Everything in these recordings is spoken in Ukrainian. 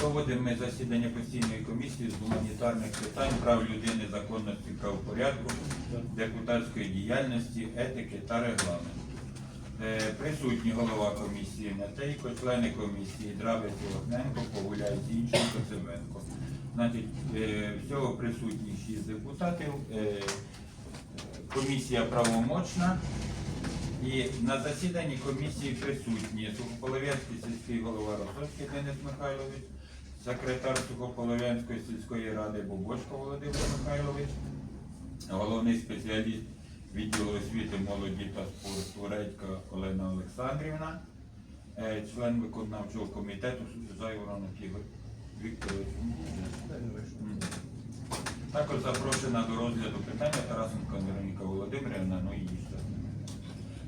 Проводимо ми засідання постійної комісії з гуманітарних питань, прав людини, законності, правопорядку, депутатської діяльності, етики та регламенту. Е, Присутні голова комісії Натейко, члени комісії Дравець Вогненко, Погуляй Зінченко, Цивенко. Значить, е, всього присутні шість депутатів. Е, Комісія правомочна. І на засіданні комісії присутні Сухополов'янський сільський голова Ростовський Денис Михайлович, секретар Сухополов'янської сільської ради Бобочко Володимир Михайлович, головний спеціаліст відділу освіти, молоді та спорту Редька Олена Олександрівна, е, член виконавчого комітету Зайворонок Ігор Вікторович. Також запрошена до розгляду питання Тарасенко Вероніка Володимирівна, ну і її.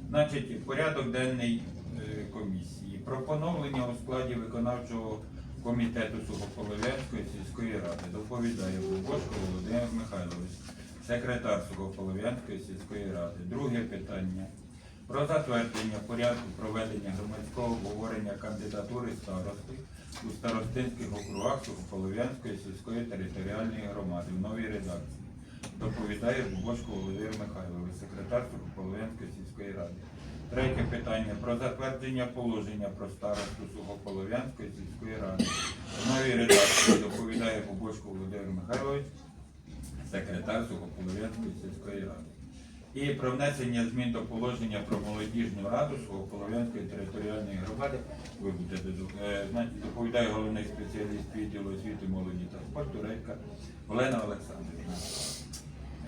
Значить, порядок денний е, комісії. Про поновлення у складі виконавчого комітету Сухополов'янської сільської ради доповідає Бобошко Володимир Михайлович, секретар Сухополов'янської сільської ради. Друге питання. Про затвердження порядку проведення громадського обговорення кандидатури старости у старостинських округах Сухополов'янської сільської територіальної громади в новій редакції. Доповідає Бубошко Володимир Михайлович, секретар Сухополов'янської сільської ради. Третє питання про затвердження положення про старосту Сухополов'янської сільської ради. В новій редакції доповідає Бубошко Володимир Михайлович, секретар Сухополов'янської сільської ради. І про внесення змін до положення про молодіжну раду Сухополов'янської територіальної громади. Ви будете е, доповідає головний спеціаліст відділу освіти, молоді та спорту Редька Олена Олександрівна.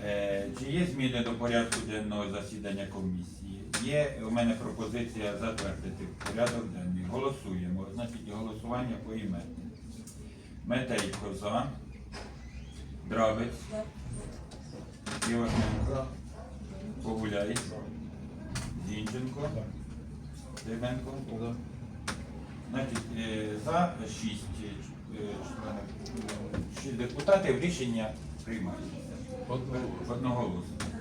Е, Чи є зміни до порядку денного засідання комісії? Є у мене пропозиція затвердити порядок денний. Голосуємо. Значить, голосування по імену. Метейко за. Дравець. Іваненко. Погуляй. Зінченко. Дебенко. Значить, е, за шість е, членів, шість депутатів рішення приймається. Одноголосно.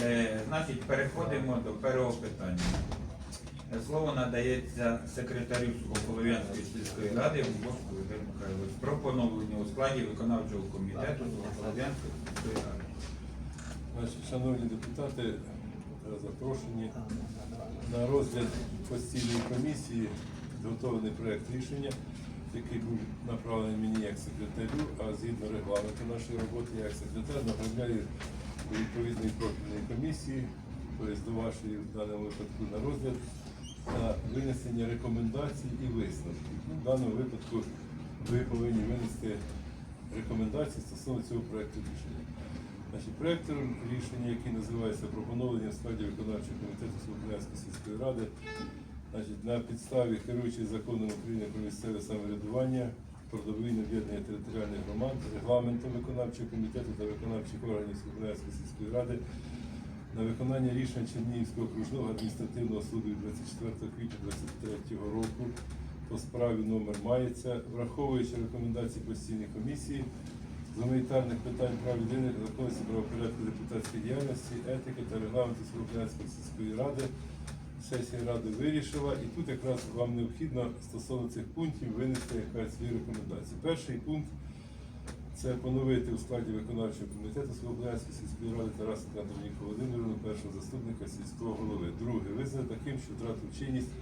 Е, Значить, переходимо до першого питання. Слово надається секретарю Сухополов'янської сільської ради Богу Володимиру Михайловичу про поновлення у складі виконавчого комітету Сухополов'янської сільської ради. Значить, шановні депутати, запрошені на розгляд постійної комісії підготовлений проєкт рішення, який був направлений мені як секретарю, а згідно регламенту нашої роботи, я як секретар направляю відповідної профільної комісії, тобто до вашої в даному випадку на розгляд на винесення рекомендацій і висновків. Ну, в даному випадку ви повинні винести рекомендації стосовно цього проєкту рішення. Значить, проєкт рішення, який називається про поновлення в складі виконавчого комітету Слов'янської сільської ради, значить, на підставі керуючи законом України про місцеве самоврядування, про об'єднання територіальних громад, регламентом виконавчого комітету та виконавчих органів Слов'янської сільської ради на виконання рішень Чернігівського окружного адміністративного суду 24 квітня 2023 року по справі номер мається, враховуючи рекомендації постійної комісії з гуманітарних питань прав людини, законності правопорядку депутатської діяльності, етики та регламенту Слов'янської сільської ради. Сесія ради вирішила, і тут якраз вам необхідно стосовно цих пунктів винести якась свої рекомендації. Перший пункт це поновити у складі виконавчого комітету Слов'янської сільської ради Тарасенка Антоніка Володимирівну, першого заступника сільського голови. Друге, визнати таким, що втратив чинність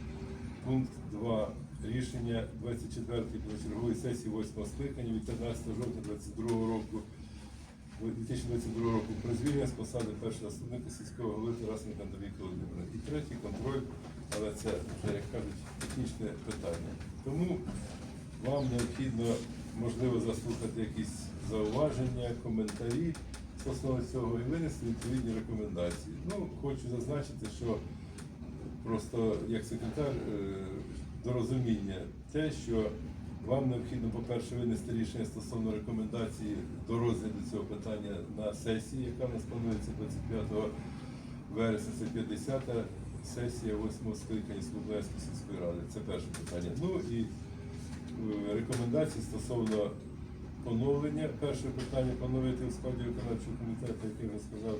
пункт 2 рішення 24-ї позачергової сесії 8 скликання від 15 жовтня 2022 року 2022 року про з посади першого заступника сільського голови Тарасенка Антоніка Володимира. І третій контроль, але це вже, як кажуть, технічне питання. Тому вам необхідно, можливо, заслухати якісь зауваження, коментарі стосовно цього і винести відповідні рекомендації. Ну, хочу зазначити, що просто як секретар е, до розуміння те, що вам необхідно, по-перше, винести рішення стосовно рекомендації до розгляду цього питання на сесії, яка у нас планується 25 вересня, це 50-та сесія 8 скликання Слободянської сільської ради. Це перше питання. Ну і е, рекомендації стосовно поновлення. Перше питання поновити у складі виконавчого комітету, як я сказав.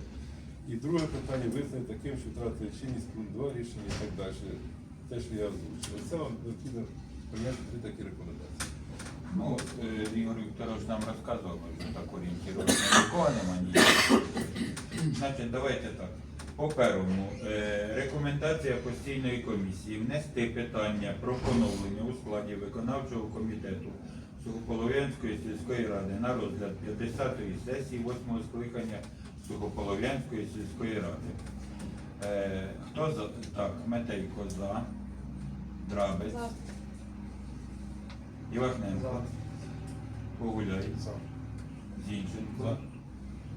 І друге питання визнати таким, що втратили чинність пункт 2 рішення і так далі. Те, що я озвучив. Це вам необхідно прийняти три такі рекомендації. Ну, е, Ігор Вікторович нам розказував, що так орієнтировано нікого нема ніякого. Значить, давайте так. По первому, е, рекомендація постійної комісії внести питання про поновлення у складі виконавчого комітету Сухополов'янської сільської ради на розгляд 50-ї сесії 8-го скликання Сухополов'янської сільської ради. Е, хто за? Так, Метейко за. Драбець. За. Івахненко. Погуляй. Зінченко.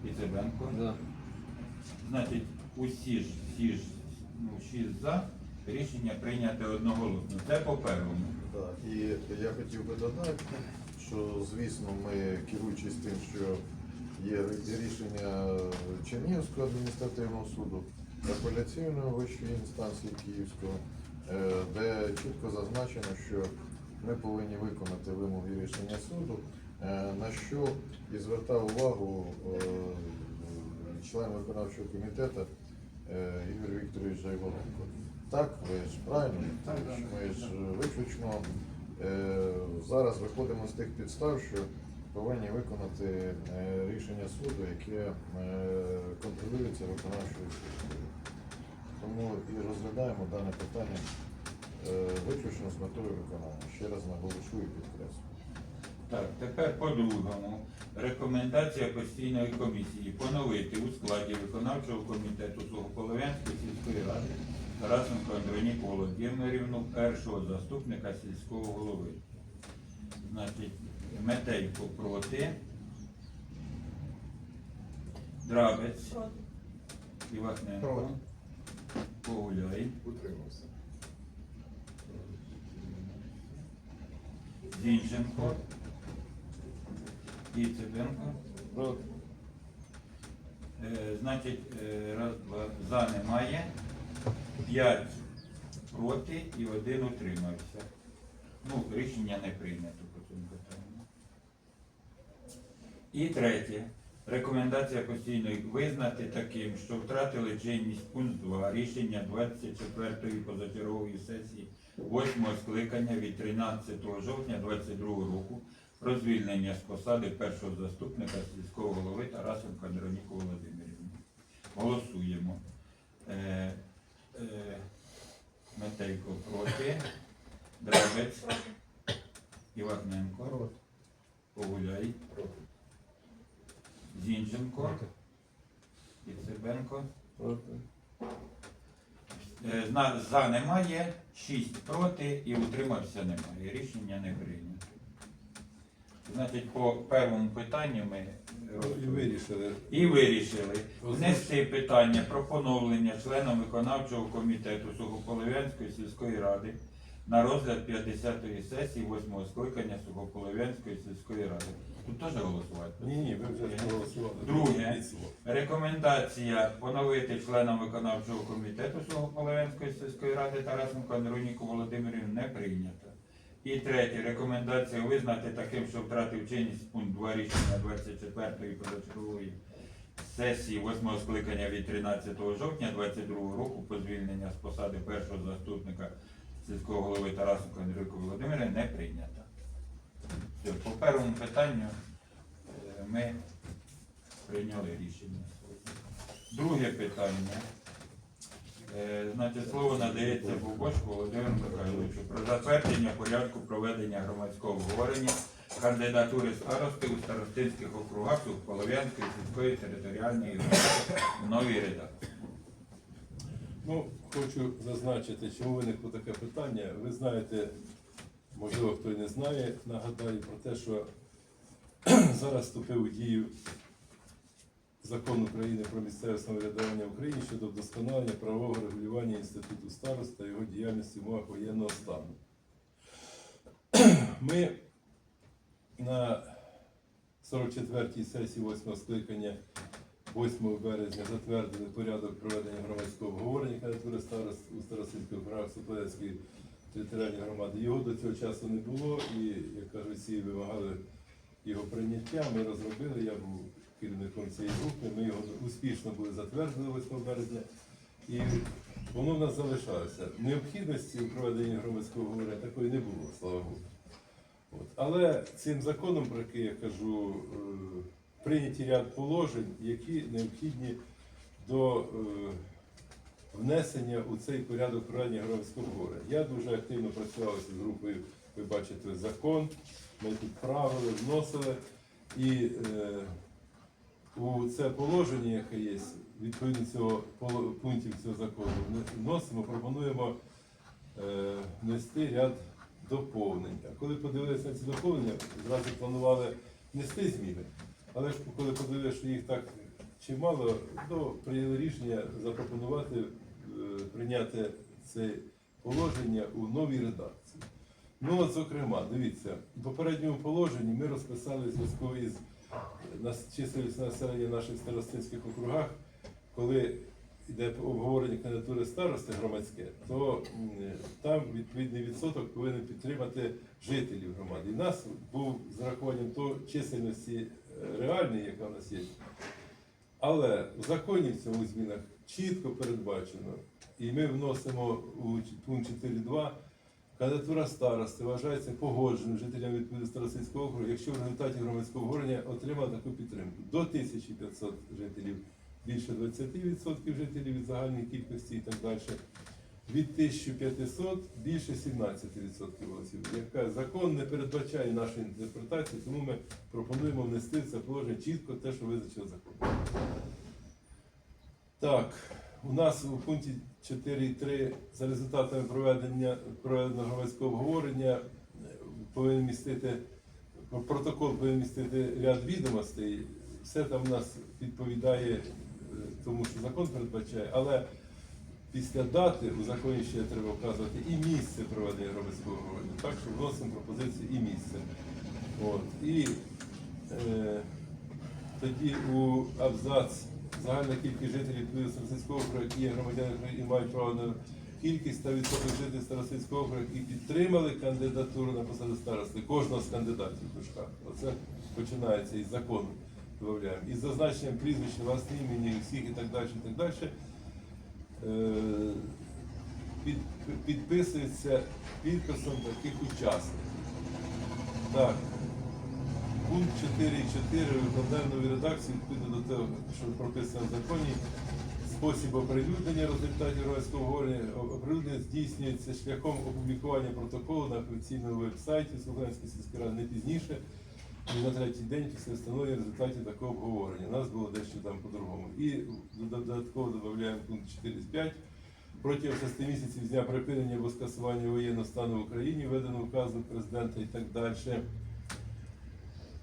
Іцебенко. За. Значить, усі ж, всі ж, ну, шість за. Рішення прийняте одноголосно. Це по первому. Так, і я хотів би додати, що звісно ми, керуючись тим, що є рішення Чернігівського адміністративного суду, апеляційної вищої інстанції Київського, е, де чітко зазначено, що ми повинні виконати вимоги рішення суду, е, на що і звертав увагу е, член виконавчого комітету е, Ігор Вікторович Жайворонко. Так, ви ж правильно, ми ж виключно зараз виходимо з тих підстав, що повинні виконати рішення суду, яке контролюється виконавчою службою. Тому і розглядаємо дане питання виключно з метою виконання. Ще раз наголошую і підкреслюю. Так, тепер по-другому. Рекомендація постійної комісії поновити у складі виконавчого комітету Сухополов'янської сільської ради Тарасенко Андроніку Володимирівну, першого заступника сільського голови. Значить, Метейко проти. Драбець. Івахненко. Погуляй. Утримався. Зінченко. Проти. Е, Значить, е, раз, два, за немає, п'ять проти і один утримався. Ну, рішення не прийнято по цьому питанню. І третє. Рекомендація постійної визнати таким, що втратили чинність пункт 2 рішення 24-ї позачергової сесії 8-го скликання від 13 жовтня 2022 року про звільнення з посади першого заступника сільського голови Тарасенка Андроніку Володимирівну. Голосуємо. Е, е, Метейко проти. Івахненко, Проти. Погуляй. Зінченко, Іцебенко. Проти. Е, За немає, 6 проти і утримався немає. Рішення не прийнято. Значить, по першому питанню ми І вирішили. і вирішили внести питання про поновлення членом виконавчого комітету Сухополов'янської сільської ради на розгляд 50-ї сесії 8-го скликання Сухополов'янської сільської ради. Тут теж голосувати? Ні, ні, ви вже проголосували. Друге. Рекомендація поновити членом виконавчого комітету Сухополов'янської сільської ради Тарасенко Андроніку Володимирівну не прийнята. І третє, рекомендація визнати таким, що втратив чинність пункт 2 рішення 24-ї позачергової сесії 8-го скликання від 13 жовтня 2022 року по звільнення з посади першого заступника сільського голови Тарасенко Андрійко Володимира не прийнята. Все, по першому питанню е, ми прийняли рішення. Друге питання. Е, Значить, слово надається Бубочку Володимиру Михайловичу про затвердження порядку проведення громадського обговорення кандидатури старости у старостинських округах Сухополов'янської сільської територіальної громади новій редакції. Ну, хочу зазначити, чому виникло таке питання. Ви знаєте, можливо, хто не знає, нагадаю про те, що зараз вступив у дію Закон України про місцеве самоврядування в Україні щодо вдосконалення правового регулювання інституту старост та його діяльності в умовах воєнного стану. Ми на 44-й сесії 8 скликання 8 березня затвердили порядок проведення громадського обговорення кандидатури старост у Старосильських округах Супилецької територіальної громади. Його до цього часу не було і, як кажуть, всі вимагали його прийняття. Ми розробили, я був керівником цієї групи, ми його успішно були затвердили 8 березня. І воно в нас залишалося. Необхідності у проведенні громадського обговорення такої не було, слава Богу. От. Але цим законом, про який я кажу, е, прийняті ряд положень, які необхідні до е, внесення у цей порядок проведення громадського говору. Я дуже активно працював з групою, ви бачите, закон. Ми тут правили, вносили. І е, у це положення, яке є, відповідно цього пунктів цього закону, вносимо, пропонуємо е, внести ряд доповнень. А коли подивилися на ці доповнення, зразу планували внести зміни. Але ж коли подивилися, що їх так чимало, то прийняли рішення запропонувати прийняти це положення у новій редакції. Ну, от, зокрема, дивіться, у попередньому положенні ми розписали зв'язку із чисельністю населення в наших старостинських округах, коли йде обговорення кандидатури старости громадське, то там відповідний відсоток повинен підтримати жителів громади. І нас був з рахуванням того чисельності е, реальної, яка в нас є. Але в законі в цьому змінах чітко передбачено, і ми вносимо у пункт 4.2, кандидатура старости вважається погодженою жителям відповідно старостинського округу, якщо в результаті громадського обговорення отримала таку підтримку. До 1500 жителів більше 20% жителів від загальної кількості і так далі. Від 1500 більше 17% голосів. Яка закон не передбачає нашої інтерпретації, тому ми пропонуємо внести в це положення чітко те, що визначив закон. Так, у нас у пункті 4.3 за результатами проведення проведеного громадського обговорення е, повинен містити протокол повинен містити ряд відомостей. Все там у нас відповідає е, тому, що закон передбачає, але після дати у законі ще треба вказувати і місце проведення громадського обговорення. Так що вносимо пропозицію і місце. От. І е, тоді у абзац загальна кількість жителів Старосинського округу, які є громадяни і мають право на кількість та відсоток жителів Старосинського округу, які підтримали кандидатуру на посаду старости, кожного з кандидатів в. Оце починається із закону. Додаємо. Із зазначенням прізвища, власне імені, всіх і так далі, і так далі. Е, під, підписується підписом таких учасників. Так, Пункт 4.4 викладаємо нові редакції відповідно до того, що прописано в законі. Спосіб оприлюднення результатів громадського обговорення оприлюднення здійснюється шляхом опублікування протоколу на офіційному веб-сайті Слов'янської сільської ради не пізніше, ніж на третій день після встановлення результатів такого обговорення. У нас було дещо там по-другому. І додатково додаємо пункт 4.5. Протягом шести місяців з дня припинення або скасування воєнного стану в Україні, введено указом президента і так далі.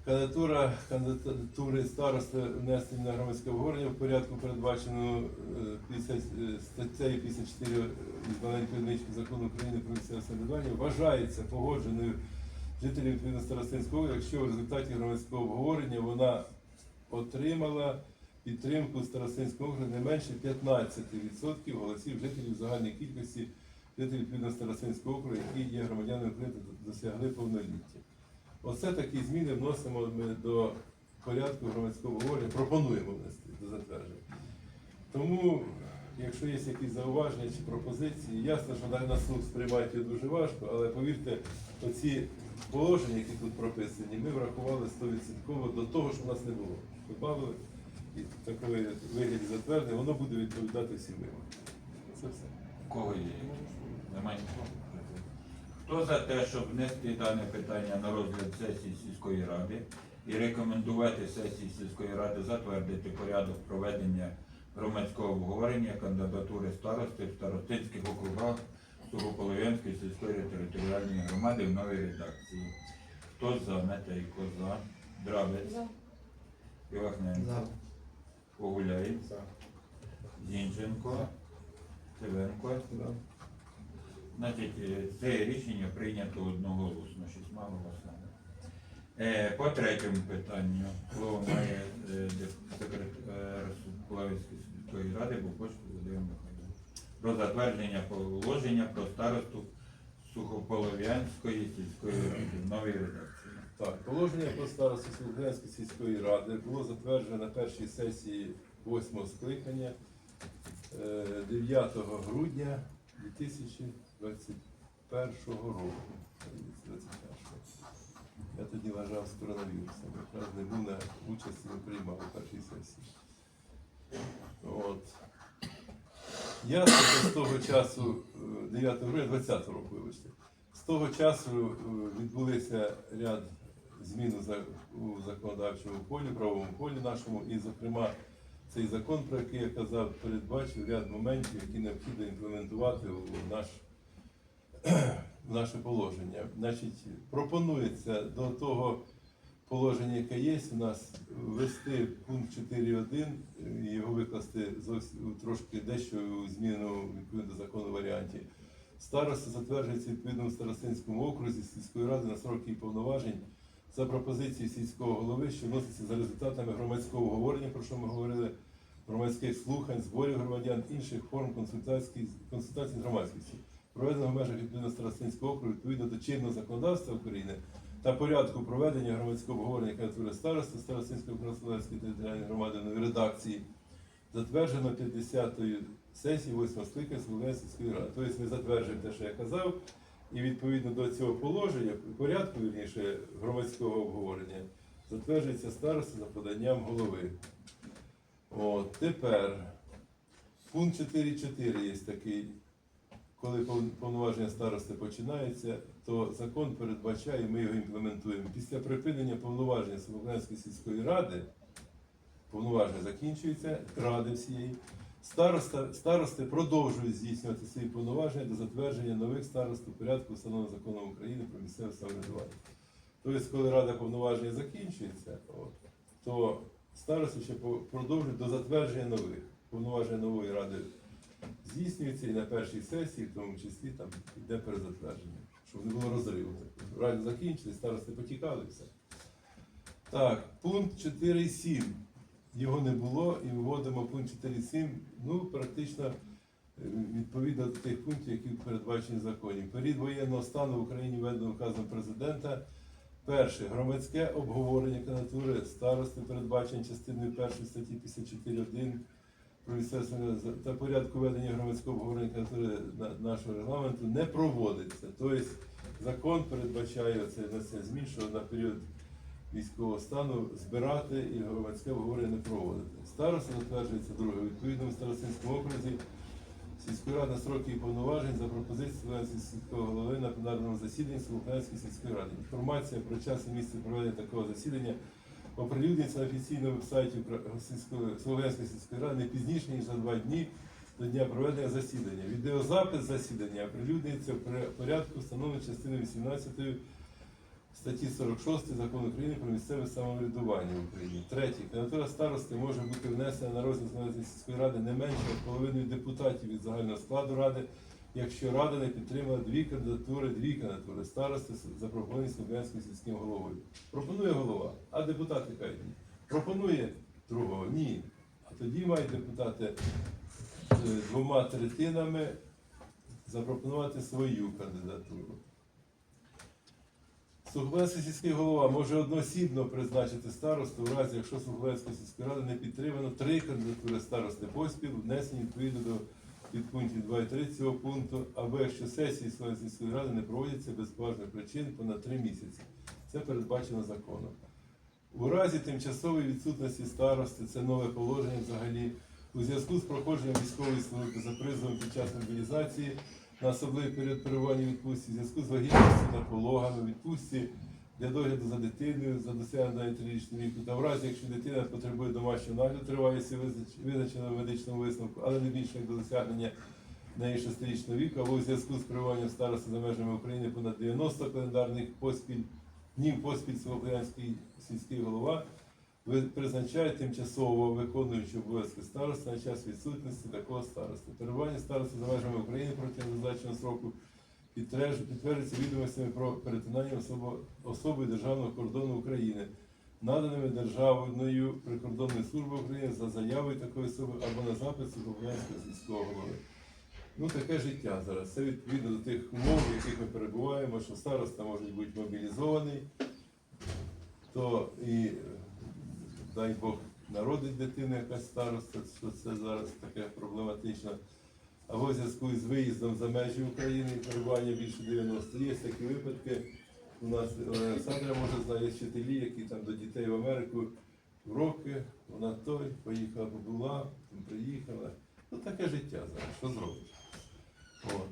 Кандидатура кандидатури старости внесення на громадське обговорення в порядку передбачено е, 50, е, статтею 54 із маленької закону України про місцеве самоврядування вважається погодженою жителів відповідно старостинського, якщо в результаті громадського обговорення вона отримала підтримку старостинського округу не менше 15% голосів жителів загальної кількості жителів відповідно старостинського округу, які є громадянами України досягли повноліття. Оце такі зміни вносимо ми до порядку громадського обговорення, пропонуємо внести до затвердження. Тому, якщо є якісь зауваження чи пропозиції, ясно, що на- слух сприймати дуже важко, але повірте, оці положення, які тут прописані, ми врахували 100% до того, що в нас не було. Добавили і в такому вигляді затвердження, воно буде відповідати всім вимогам. Це все. У кого є? Немає нікого? Хто за те, щоб внести дане питання на розгляд сесії сільської ради і рекомендувати сесії сільської ради затвердити порядок проведення громадського обговорення кандидатури старости в старостинських округах Сугополов'янської сільської територіальної громади в новій редакції? Хто за Метейко за? Драбець? Івахненко? Погуляй? Зінченко? Цивенко? Значить, е, це рішення прийнято одноголосно, шістьма голосами. Е, По третьому питанню слово має е, секретар Кулавицької сільської ради Букошко Володимир Михайлович. Про затвердження положення про старосту Сухополов'янської сільської ради в новій редакції. Так, положення про старосту Солодянської сільської ради було затверджено на першій сесії 8 скликання е, 9 грудня 2021 року. 2021. Я тоді лежав з коронавірусом. Якраз не був на участі, не приймав у першій сесії. От. Я з того часу, е, 9 грудня 20 року, вибачте, з того часу е, відбулися ряд змін у законодавчому полі, правовому полі нашому, і, зокрема, цей закон, про який я казав, передбачив ряд моментів, які необхідно імплементувати у наш наше положення. Значить, пропонується до того положення, яке є, у нас ввести пункт 4.1, і його викласти зовсім трошки дещо у зміну відповідно закону варіанті. Староста затверджується відповідно в старостинському окрузі сільської ради на сроки її повноважень за пропозиції сільського голови, що вноситься за результатами громадського обговорення, про що ми говорили, громадських слухань, зборів громадян, інших форм консультацій, з громадськістю, проведено в межах відповідно старостинського округу відповідно до чинного законодавства України та порядку проведення громадського обговорення кандидатури старости Старостинської господарської територіальної громади нової редакції, затверджено 50-ї сесії 8 скликання Слов'янської ради. Тобто ми затверджуємо те, що я казав, і відповідно до цього положення, порядку вірніше громадського обговорення, затверджується староста за поданням голови. От, тепер пункт 4.4 є такий, коли повноваження старости починається, то закон передбачає, ми його імплементуємо. Після припинення повноваження Слов'янської сільської ради, повноваження закінчується, ради всієї. Староста, старости продовжують здійснювати свої повноваження до затвердження нових старост у порядку встановленого законом України про місцеве самоврядування. Тобто, коли рада повноваження закінчується, то старости ще продовжують до затвердження нових. Повноваження нової ради здійснюється і на першій сесії, в тому числі там йде перезатвердження, щоб не було розриву. Раді закінчили, старости потікали все. Так, пункт 4.7. Його не було і вводимо пункт 4.7, ну, практично е, відповідно до тих пунктів, які передбачені в законі. Період воєнного стану в Україні введено указом президента. Перше громадське обговорення кандидатури старости, передбачені частиною першої статті 54.1 самоврядування та порядку ведення громадського обговорення нашого регламенту не проводиться. Тобто закон передбачає це на змін, що на період військового стану збирати і громадське обговорення не проводити. Староста затверджується друге відповідно в старостинському окрузі сільської ради на строки і повноважень за пропозицією сільського голови на пленарному засіданні Слов'янської сільської ради. Інформація про час і місце проведення такого засідання оприлюднюється на офіційному веб-сайті Укра- сільської- ради не пізніше, ніж за два дні до дня проведення засідання. Відеозапис засідання оприлюднюється в порядку, встановлений частиною 18 статті 46 Закону України про місцеве самоврядування в Україні. Третє. Кандидатура старости може бути внесена на розгляд сільської ради не менше половиною депутатів від загального складу ради, якщо рада не підтримала дві кандидатури, дві кандидатури старости запропоновані Слов'янським сільським головою. Пропонує голова, а депутати кажуть ні. Пропонує другого ні. А тоді мають депутати е, двома третинами запропонувати свою кандидатуру. Суховецький сільський голова може одноосібно призначити старосту в разі, якщо Суховецької сільської ради не підтримано три кандидатури старости поспіль, внесені відповідно до підпунктів 2 і 3 цього пункту, або якщо сесії Слов'янської ради не проводяться без поважних причин понад три місяці. Це передбачено законом. У разі тимчасової відсутності старости, це нове положення взагалі, у зв'язку з проходженням військової служби за призовом під час мобілізації на особливий період перебування відпустці, в зв'язку з вагітністю та пологами, відпустці для догляду за дитиною, за досягнення 9-річного віку, та в разі, якщо дитина потребує домашнього нагляду, тривалісті визначено в медичному висновку, але не більше як до досягнення неї 6-річного віку, або у зв'язку з перебуванням старости за межами України понад 90 календарних поспіль днів поспіль Слов'янський сільський голова призначає тимчасово виконуючи обов'язки старости на час відсутності такого старости. Перебування старости за межами України протягом зазначеного сроку підтверджується відомостями про перетинання особи державного кордону України, наданими Державною прикордонною службою України за заявою такої особи або на запит Слов'янського сільського голови. Ну, таке життя зараз. Це відповідно до тих умов, в яких ми перебуваємо, що староста може бути мобілізований, то і дай Бог народить дитину якась староста, що це зараз таке проблематично. Або в зв'язку з виїздом за межі України і перебування більше 90. Є такі випадки, у нас Олександра може знає вчителі, які там до дітей в Америку уроки, вона той, поїхала, побула, приїхала. Ну таке життя зараз, що зробиш.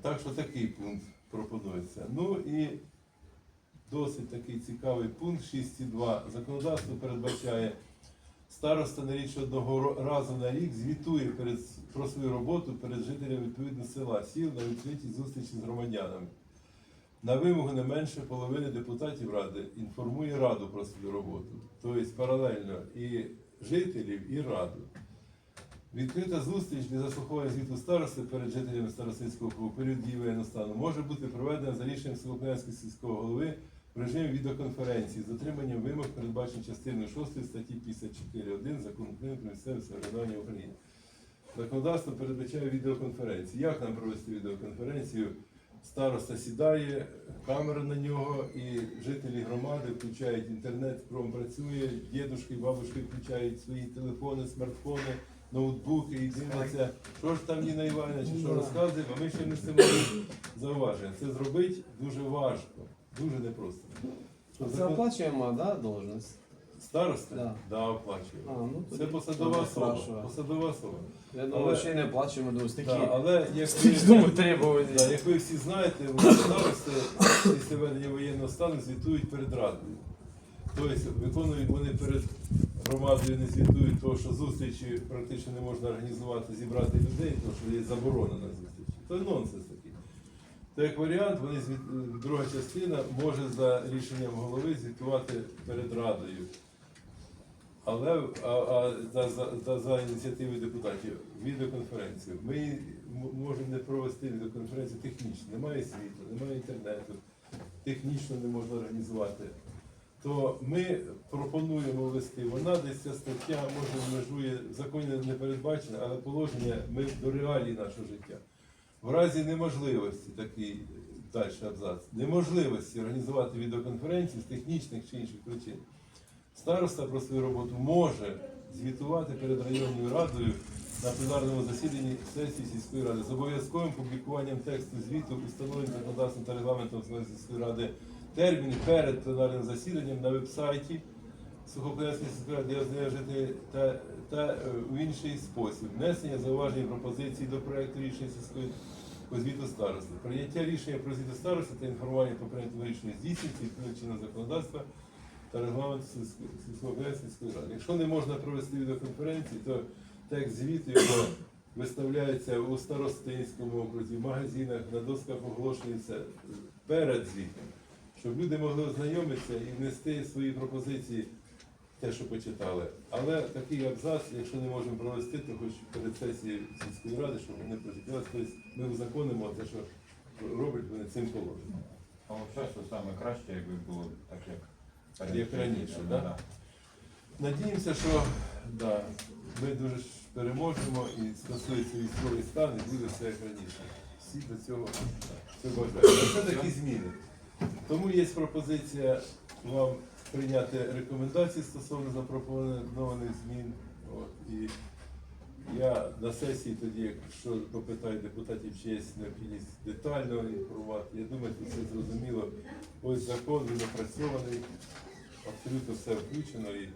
Так що такий пункт пропонується. Ну і досить такий цікавий пункт 6.2. Законодавство передбачає староста на річ одного разу на рік звітує перед, про свою роботу перед жителями відповідного села, сіл на відкритій зустрічі з громадянами. На вимогу не менше половини депутатів ради інформує раду про свою роботу, тобто паралельно і жителів, і раду. Відкрита зустріч для заслуховування звіту старости перед жителями старостинського округу у період дії воєнного стану може бути проведена за рішенням Солокнянського сільського голови в режимі відеоконференції з дотриманням вимог, передбачених частиною 6 статті 54.1 Закону України про місцеве самоврядування України. Законодавство передбачає відеоконференції. Як нам провести відеоконференцію? Староста сідає, камера на нього, і жителі громади включають інтернет, кром працює, дідушки, бабушки включають свої телефони, смартфони, ноутбуки і дивляться, що ж там Ніна Івановна, чи що розказує, а ми ще не цим зауваження. Це зробити дуже важко, дуже непросто. Це оплачуємо, да, должность? Староста? Да. Да, оплачує. А, ну, Це тоді посадова не особа. спрашиваю. Посадова особа. Я думаю, Але- ще й не оплачуємо, думаю, такі. Да, але як Думаю, ви, да, як ви всі знаєте, у нас старости після введення воєнного стану звітують перед радою. Тобто виконують вони перед громадою, не звітують, того, що зустрічі практично не можна організувати, зібрати людей, тому що є заборона на зустрічі. Це нонсенс такий. То як варіант, вони звіт... друга частина може за рішенням голови звітувати перед радою. Але а, а за, за, за, за депутатів відеоконференцію. Ми можемо не провести відеоконференцію технічно, немає світла, немає інтернету, технічно не можна організувати. То ми пропонуємо ввести, вона десь ця стаття може межує, законі не передбачена, але положення ми до реалій нашого життя. В разі неможливості такий далі абзац, неможливості організувати відеоконференцію з технічних чи інших причин. Староста про свою роботу може звітувати перед районною радою на пленарному засіданні сесії сільської ради з обов'язковим публікуванням тексту звіту, установленим законодавством та регламентом сільської ради термін перед пленарним засіданням на веб-сайті Сухопленської сільської та, та е, у інший спосіб внесення зауважень пропозицій до проекту рішення сільської звіту старости. Прийняття рішення про звіту старости та інформування по прийнятому рішенню здійснюється відповідно чинного законодавства та регламент сільської ради. Якщо не можна провести відеоконференції, то текст звіту його виставляється у старостинському окрузі, в магазинах, на досках оголошується перед звітом, щоб люди могли ознайомитися і внести свої пропозиції, те, що почитали. Але такий абзац, якщо не можемо провести, то хоч перед сесією сільської ради, щоб вони прочитали, тобто ми узаконимо те, що роблять вони цим положенням. А взагалі, що саме краще, якби було так, як Як раніше, Ну, да? Надіємося, що да, ми дуже ж переможемо і стосується військовий стан, і буде все як раніше. Всі до цього цього бажають. Це такі зміни. Тому є пропозиція вам прийняти рекомендації стосовно запропонованих змін. От, і я на сесії тоді, якщо попитаю депутатів, чи є необхідність детально інформувати, я думаю, що все зрозуміло. Ось закон, він опрацьований, абсолютно все включено і.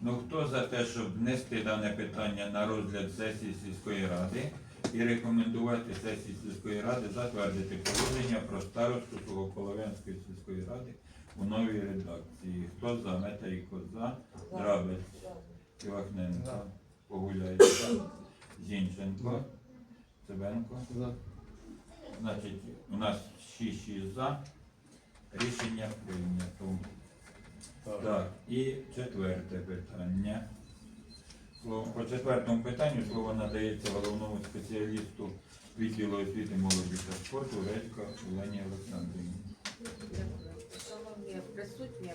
Ну хто за те, щоб внести дане питання на розгляд сесії сільської ради і рекомендувати сесії сільської ради затвердити положення про старосту Сугополов'янської сільської ради у новій редакції. Хто за мета і коза, Драбець, Івахненко, Погуляйця, Зінченко, Цибенко. Значить, у нас 6-6 за. Рішення прийнято. Так, і четверте питання. Слово- По четвертому питанню слово надається головному спеціалісту відділу освіти, молоді та спорту Редько Олені Олександрівні. Шановні присутні,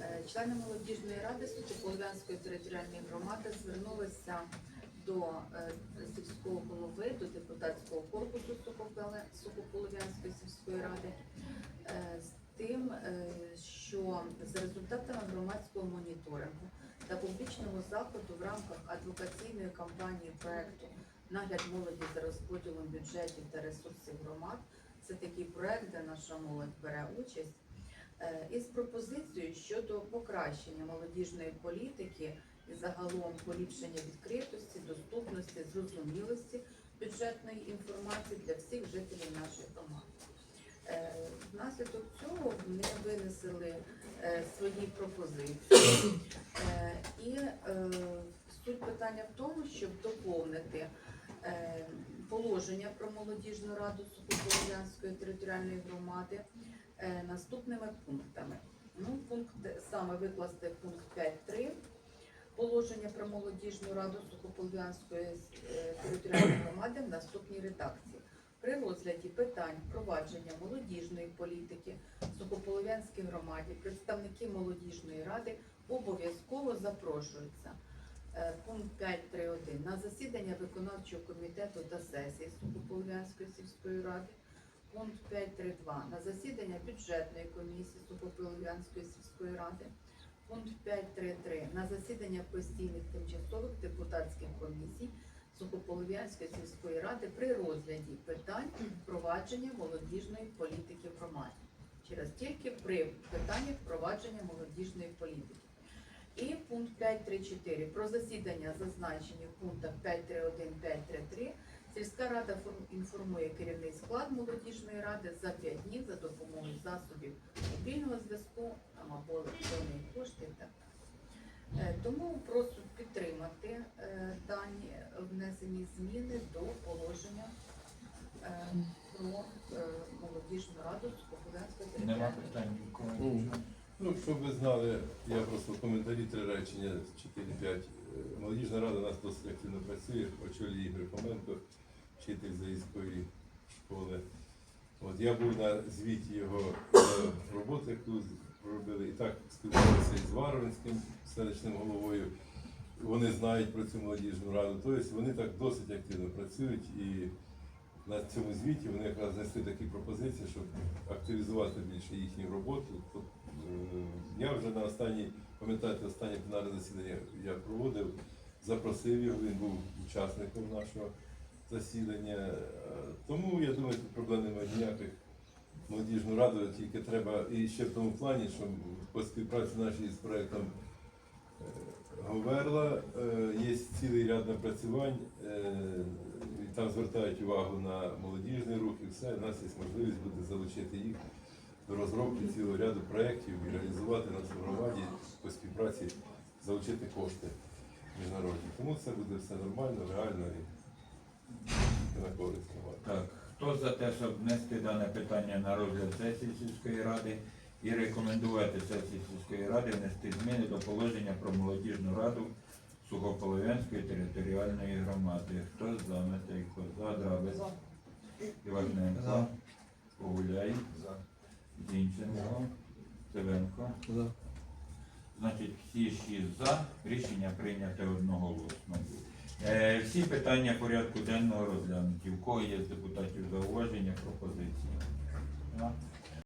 е, члени молодіжної ради Сухополов'янської територіальної громади звернулися до е, сільського голови, до депутатського корпусу Сухополов'янської сільської ради е, з тим, що за результатами громадського моніторингу та публічного заходу в рамках адвокаційної кампанії проекту Нагляд молоді за розподілом бюджетів та ресурсів громад Це такий проект, де наша молодь бере участь. Е, Із пропозицією щодо покращення молодіжної політики і загалом поліпшення відкритості, доступності, зрозумілості бюджетної інформації для всіх жителів нашої громади. Е, Внаслідок цього вони винесли свої пропозиції. Е, І е, суть питання в тому, щоб доповнити е, положення про молодіжну раду Сухополов'янської територіальної громади е, наступними пунктами. Ну, пункт саме викласти пункт 5.3 положення про молодіжну раду Сухополов'янської е, територіальної громади в наступній редакції. При розгляді питань впровадження молодіжної політики Сухополов'янській громаді представники молодіжної ради обов'язково запрошуються. Е, Пункт 5.3.1 на засідання виконавчого комітету та сесії Сухополов'янської сільської ради. Пункт 5.3.2 на засідання бюджетної комісії Сухополов'янської сільської ради. Пункт 5.3.3 на засідання постійних тимчасових депутатських комісій Сухополов'янської сільської ради при розгляді питань впровадження молодіжної політики в громаді. Через тільки при питаннях впровадження молодіжної політики. І пункт 5.3.4 про засідання зазначені в пунктах 5.3.1, 5.3.3 сільська рада інформує керівний склад молодіжної ради за 5 днів за допомогою засобів мобільного зв'язку або електронної пошти і так далі. Е, Тому прошу підтримати е, дані внесені зміни до положення е, про е, молодіжну раду Сухополянської Нема питань нікого. Ну, щоб ви знали, я просто в коментарі три речення, 4-5. Е, Молодіжна рада у нас досить активно працює, очолює Ігор Хоменко, вчитель Заїзької школи. От я був на звіті його е, роботи, яку робили, і так спілкувався із Варвинським селищним головою. Вони знають про цю молодіжну раду. Тобто вони так досить активно працюють і на цьому звіті вони якраз знесли такі пропозиції, щоб активізувати більше їхню роботу. Е, Я вже на останній, пам'ятаєте, останнє пленарне засідання я проводив, запросив його, він був учасником нашого засідання. Е, Тому я думаю, тут проблем немає ніяких. Молодіжну раду тільки треба і ще в тому плані, що по співпраці нашій з проектом е, Говерла е, є цілий ряд напрацювань, е, там звертають увагу на молодіжний рух і все. У нас є можливість буде залучити їх до розробки цілого ряду проєктів і реалізувати на цій громаді по співпраці, залучити кошти міжнародні. Тому це буде все нормально, реально і на користь. Так, хто за те, щоб внести дане питання на розгляд сесії сільської ради і рекомендувати сесії сільської ради внести зміни до положення про молодіжну раду Сухополов'янської територіальної громади. Хто за Метейко? За Драбець? Іваненко? Погуляй? За. Зінченко? Цивенко? За. Значить, всі шість за. Рішення прийняте одноголосно. Е, всі питання порядку денного розглянуті. У кого є з депутатів зауваження, пропозиції?